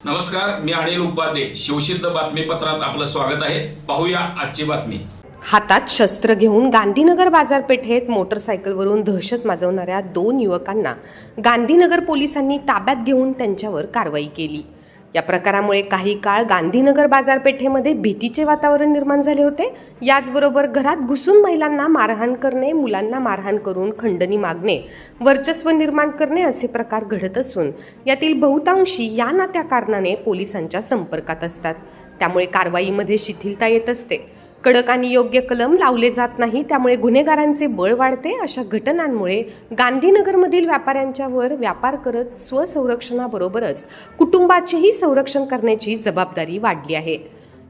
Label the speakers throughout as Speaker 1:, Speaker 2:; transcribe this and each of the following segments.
Speaker 1: नमस्कार मी अनिल उपाध्ये. शिवसिद्ध बातमीपत्रात आपलं स्वागत आहे. पाहूया आजची बातमी.
Speaker 2: हातात शस्त्र घेऊन गांधीनगर बाजारपेठेत मोटरसायकलवरून दहशत माजवणाऱ्या दोन युवकांना गांधीनगर पोलिसांनी ताब्यात घेऊन त्यांच्यावर कारवाई केली. या प्रकारामुळे काही काळ गांधीनगर बाजारपेठेमध्ये भीतीचे वातावरण निर्माण झाले होते. याचबरोबर घरात घुसून महिलांना मारहाण करणे मुलांना मारहाण करून खंडणी मागणे वर्चस्व निर्माण करणे असे प्रकार घडत असून यातील बहुतांशी या ना त्या कारणाने पोलिसांच्या संपर्कात असतात. त्यामुळे कारवाईमध्ये शिथिलता येत असते. कडक आणि योग्य कलम लावले जात नाही त्यामुळे गुन्हेगारांचे बळ वाढते. अशा घटनांमुळे गांधीनगरमधील व्यापाऱ्यांच्यावर व्यापार करत स्वसंरक्षणाबरोबरच कुटुंबाचेही संरक्षण करण्याची जबाबदारी वाढली आहे.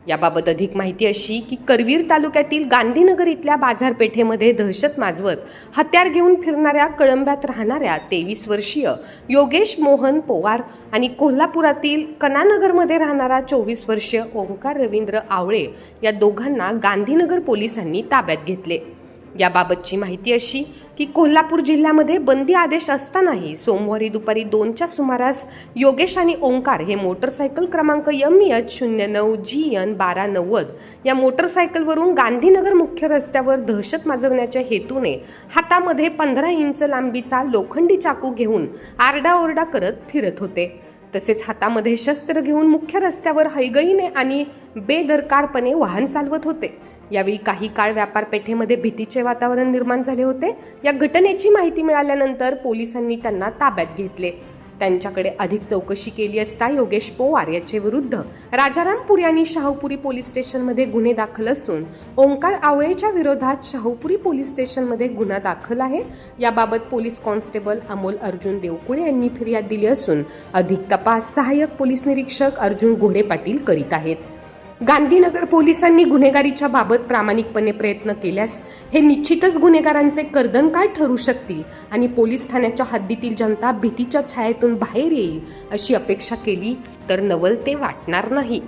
Speaker 2: याबाबत अधिक माहिती अशी की करवीर तालुक्यातील गांधीनगर इथल्या बाजारपेठेमध्ये दहशत माजवत हत्यार घेऊन फिरणाऱ्या कळंब्यात राहणाऱ्या तेवीस वर्षीय योगेश मोहन पोवार आणि कोल्हापुरातील कनानगरमध्ये राहणारा चोवीस वर्षीय ओंकार रवींद्र आवळे या दोघांना गांधीनगर पोलिसांनी ताब्यात घेतले. याबाबतची माहिती अशी की कोल्हापूर जिल्ह्यामध्ये बंदी आदेश असतानाही सोमवारी दुपारी दोनच्या सुमारास योगेश आणि ओंकार हे मोटरसायकल क्रमांक यम एच शून्य नऊ जी एन बारा नव्वद या मोटरसायकलवरून गांधीनगर मुख्य रस्त्यावर दहशत माजवण्याच्या हेतूने हातामध्ये पंधरा इंच लांबीचा लोखंडी चाकू घेऊन आरडाओरडा करत फिरत होते. तसेच हातामध्ये शस्त्र घेऊन मुख्य रस्त्यावर हैगईने आणि बेदरकारपणे वाहन चालवत होते. यावेळी काही काळ व्यापार पेठेमध्ये भीतीचे वातावरण निर्माण झाले होते. या घटनेची माहिती मिळाल्यानंतर पोलिसांनी त्यांना ताब्यात घेतले. त्यांच्याकडे अधिक चौकशी केली असता योगेश पोवार याचे विरुद्ध राजारामपुरी आणि शाहूपुरी पोलीस स्टेशनमध्ये गुन्हे दाखल असून ओंकार आवळेच्या विरोधात शाहूपुरी पोलीस स्टेशनमध्ये गुन्हा दाखल आहे. याबाबत पोलीस कॉन्स्टेबल अमोल अर्जुन देवकुळे यांनी फिर्याद दिली असून अधिक तपास सहाय्यक पोलीस निरीक्षक अर्जुन घोडे पाटील करीत आहेत. गांधीनगर पोलिसांनी गुन्हेगारीच्या बाबत प्रामाणिकपणे प्रयत्न केल्यास हे निश्चितच गुन्हेगारांचे कर्दनकाळ ठरू शकतील आणि पोलीस ठाण्याच्या हद्दीतील जनता भीतीच्या छायेतून बाहेर येईल अशी अपेक्षा केली तर नवल ते वाटणार नाही.